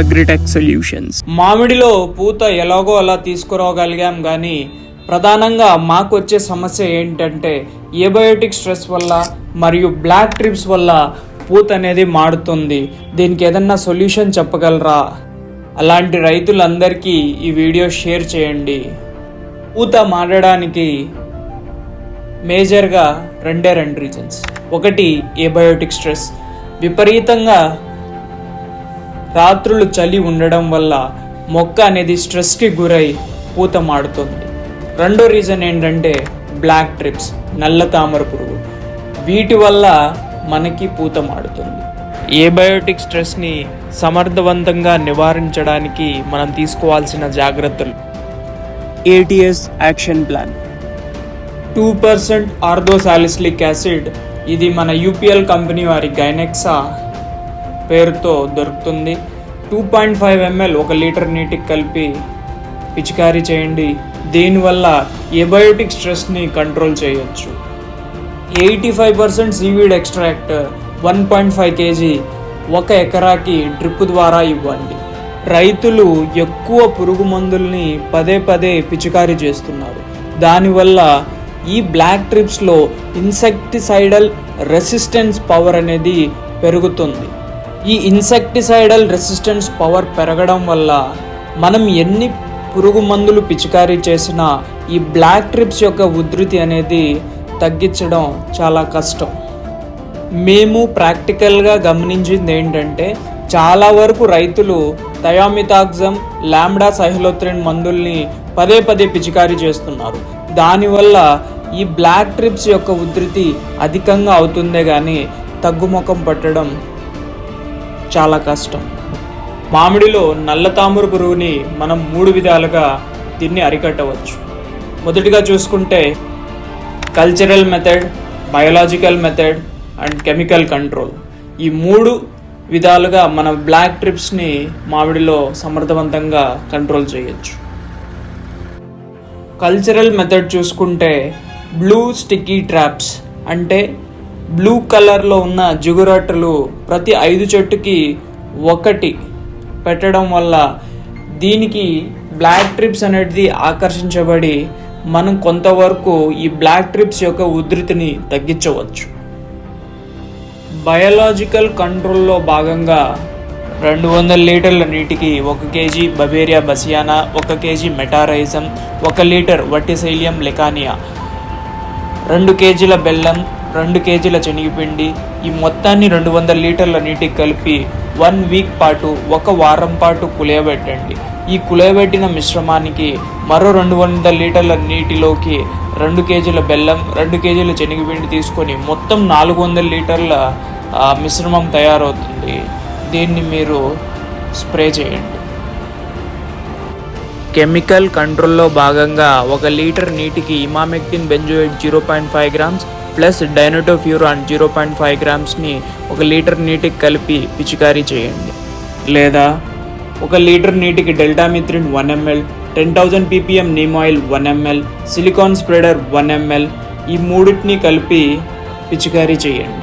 Agritech solutions మామిడిలో పూత ఎలాగో అలా తీసుకురాగలిగాం కానీ ప్రధానంగా మాకు వచ్చే సమస్య ఏంటంటే ఏబయోటిక్ స్ట్రెస్ వల్ల మరియు బ్లాక్ ట్రిప్స్ వల్ల పూత అనేది మాడుతుంది దీనికి ఏదన్నా సొల్యూషన్ చెప్పగలరా? అలాంటి రైతులందరికీ ఈ వీడియో షేర్ చేయండి. పూత మారడానికి మేజర్గా రెండే రెండు రీజన్స్. ఒకటి ఏబయోటిక్ స్ట్రెస్. విపరీతంగా రాత్రులు చలి ఉండడం వల్ల మొక్క అనేది స్ట్రెస్కి గురై పూత మాడుతుంది రెండో రీజన్ ఏంటంటే బ్లాక్ ట్రిప్స్ నల్ల తామర పురుగు. వీటి వల్ల మనకి పూత మాడుతుంది ఏబయోటిక్ స్ట్రెస్ని సమర్థవంతంగా నివారించడానికి మనం తీసుకోవాల్సిన జాగ్రత్తలు. ATS action plan. Two percent orthosalicylic acid ఇది మన యూపీఎల్ కంపెనీ వారి గైనెక్సా పేరుతో దొరుకుతుంది. టూ పాయింట్ ఫైవ్ ఎంఎల్ ఒక లీటర్ నీటికి కలిపి పిచికారీ చేయండి. దీనివల్ల ఏబయోటిక్ స్ట్రెస్ని కంట్రోల్ చేయొచ్చు. Eighty five percent seaweed extract one point five kg ఒక ఎకరాకి డ్రిప్ ద్వారా ఇవ్వండి. రైతులు ఎక్కువ పురుగు మందుల్ని పదే పదే పిచికారీ చేస్తున్నారు. దానివల్ల ఈ బ్లాక్ ట్రిప్స్లో ఇన్సెక్టిసైడల్ రెసిస్టెన్స్ పవర్ అనేది పెరుగుతుంది. ఈ ఇన్సెక్టిసైడల్ రెసిస్టెన్స్ పవర్ పెరగడం వల్ల మనం ఎన్ని పురుగు మందులు పిచికారీ చేసినా ఈ బ్లాక్ ట్రిప్స్ యొక్క ఉధృతి అనేది తగ్గించడం చాలా కష్టం. మేము ప్రాక్టికల్గా గమనించింది ఏంటంటే చాలా వరకు రైతులు థయామితాక్సమ్ లాంబ్డా సైహలోత్రిన్ మందుల్ని పదే పదే పిచికారీ చేస్తున్నారు. దానివల్ల ఈ బ్లాక్ ట్రిప్స్ యొక్క ఉధృతి అధికంగా అవుతుందే కానీ తగ్గుముఖం పట్టడం చాలా కష్టం. మామిడిలో నల్ల తామర పురుగుని మనం మూడు విధాలుగా దీన్ని అరికట్టవచ్చు. మొదటిగా చూసుకుంటే cultural method biological method and chemical control ఈ మూడు విధాలుగా మన బ్లాక్ ట్రిప్స్ని మామిడిలో సమర్థవంతంగా కంట్రోల్ చేయొచ్చు. కల్చరల్ మెథడ్ చూసుకుంటే బ్లూ స్టిక్కీ ట్రాప్స్ అంటే బ్లూ కలర్లో ఉన్న జిగురట్టలు ప్రతి ఐదు చెట్టుకి ఒకటి పెట్టడం వల్ల దీనికి బ్లాక్ ట్రిప్స్ అనేది ఆకర్షించబడి మనం కొంతవరకు ఈ బ్లాక్ ట్రిప్స్ యొక్క ఉధృతిని తగ్గించవచ్చు. బయలాజికల్ కంట్రోల్లో భాగంగా రెండు వందల లీటర్ల నీటికి ఒక కేజీ బబేరియా బసియానా ఒక కేజీ మెటారైజం ఒక లీటర్ వట్టిశైలియం లెకానియా రెండు కేజీల బెల్లం రెండు కేజీల శనగపిండి ఈ మొత్తాన్ని రెండు వందల లీటర్ల నీటికి కలిపి వన్ వీక్ పాటు ఒక వారం పాటు కులియబెట్టండి. ఈ కులయబెట్టిన మిశ్రమానికి మరో రెండు వందల లీటర్ల నీటిలోకి రెండు కేజీల బెల్లం రెండు కేజీల శనగపిండి తీసుకొని మొత్తం నాలుగు వందల లీటర్ల మిశ్రమం తయారవుతుంది. దీన్ని మీరు స్ప్రే చేయండి. కెమికల్ కంట్రోల్లో భాగంగా ఒక లీటర్ నీటికి emamectin benzoate zero point five grams plus dinotefuran zero point five గ్రామ్స్ని ఒక లీటర్ నీటికి కలిపి పిచికారీ చేయండి. లేదా ఒక లీటర్ నీటికి deltamethrin one ml ten thousand PPM neem oil one ml silicone spreader one ml ఈ మూడింటిని కలిపి పిచికారీ చేయండి.